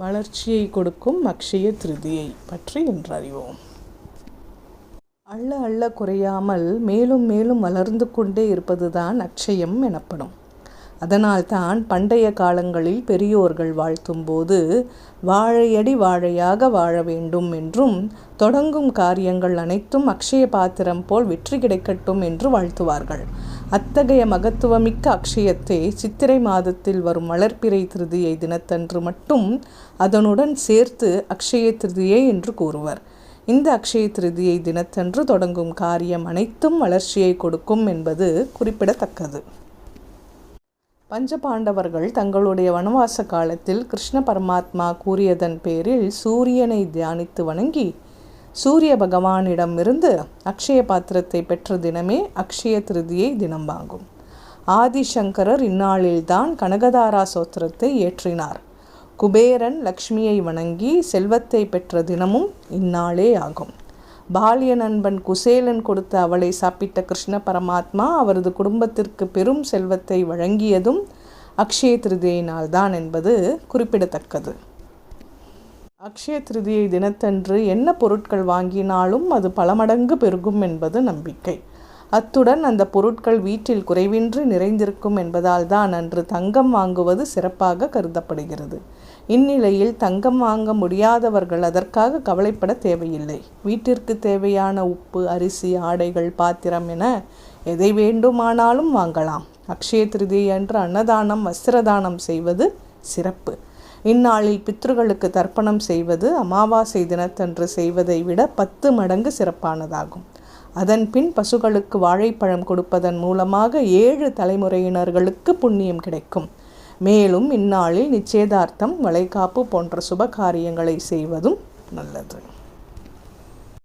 வளர்ச்சியை கொடுக்கும் அக்ஷய திருதியை பற்றி இன்று அறிவோம். அள்ள அள்ள குறையாமல் மேலும் மேலும் வளர்ந்து கொண்டே இருப்பதுதான் அக்ஷயம் எனப்படும். அதனால்தான் பண்டைய காலங்களில் பெரியோர்கள் வாழ்த்தும்போது வாழையடி வாழையாக வாழ வேண்டும் என்றும் தொடங்கும் காரியங்கள் அனைத்தும் அக்ஷய பாத்திரம் போல் வெற்றி கிடைக்கட்டும் என்று வாழ்த்துவார்கள். அத்தகைய மகத்துவமிக்க அக்ஷயத்தை சித்திரை மாதத்தில் வரும் வளர்ப்பிறை திருதியை தினத்தன்று மட்டும் அதனுடன் சேர்த்து அக்ஷய திருதியை என்று கூறுவர். இந்த அக்ஷய திருதியை தினத்தன்று தொடங்கும் காரியம் அனைத்தும் வளர்ச்சியை கொடுக்கும் என்பது குறிப்பிடத்தக்கது. பஞ்சபாண்டவர்கள் தங்களுடைய வனவாச காலத்தில் கிருஷ்ண பரமாத்மா கூறியதன் பேரில் சூரியனை தியானித்து வணங்கி சூரிய பகவானிடமிருந்து அக்ஷய பாத்திரத்தை பெற்ற தினமே அக்ஷய திருதியை தினமாகும் ஆதிசங்கரர் இந்நாளில்தான் கனகதாரா சோத்திரத்தை ஏற்றினார். குபேரன் லக்ஷ்மியை வணங்கி செல்வத்தை பெற்ற தினமும் இந்நாளே ஆகும். பாலிய நண்பன் குசேலன் கொடுத்த அவளை சாப்பிட்ட கிருஷ்ண பரமாத்மா அவரது குடும்பத்திற்கு பெரும் செல்வத்தை வழங்கியதும் அக்ஷய திருதியினால்தான் என்பது குறிப்பிடத்தக்கது. அக்ஷய திருதியை தினத்தன்று என்ன பொருட்கள் வாங்கினாலும் அது பல மடங்கு பெருகும் என்பது நம்பிக்கை. அத்துடன் அந்த பொருட்கள் வீட்டில் குறைவின்றி நிறைந்திருக்கும் என்பதால் தான் அன்று தங்கம் வாங்குவது சிறப்பாக கருதப்படுகிறது. இந்நிலையில் தங்கம் வாங்க முடியாதவர்கள் அதற்காக கவலைப்பட தேவையில்லை. வீட்டிற்கு தேவையான உப்பு அரிசி ஆடைகள் பாத்திரம் என எதை வேண்டுமானாலும் வாங்கலாம். அக்ஷய திருதி அன்று அன்னதானம் வஸ்திரதானம் செய்வது சிறப்பு. இந்நாளில் பித்ருகளுக்கு தர்ப்பணம் செய்வது அமாவாசை தினத்தன்று செய்வதை விட பத்து மடங்கு சிறப்பானதாகும். அதன் பின் பசுகளுக்கு வாழைப்பழம் கொடுப்பதன் மூலமாக ஏழு தலைமுறையினர்களுக்கு புண்ணியம் கிடைக்கும். மேலும் இந்நாளில் நிச்சயதார்த்தம் வளைகாப்பு போன்ற சுப காரியங்களை செய்வதும் நல்லது.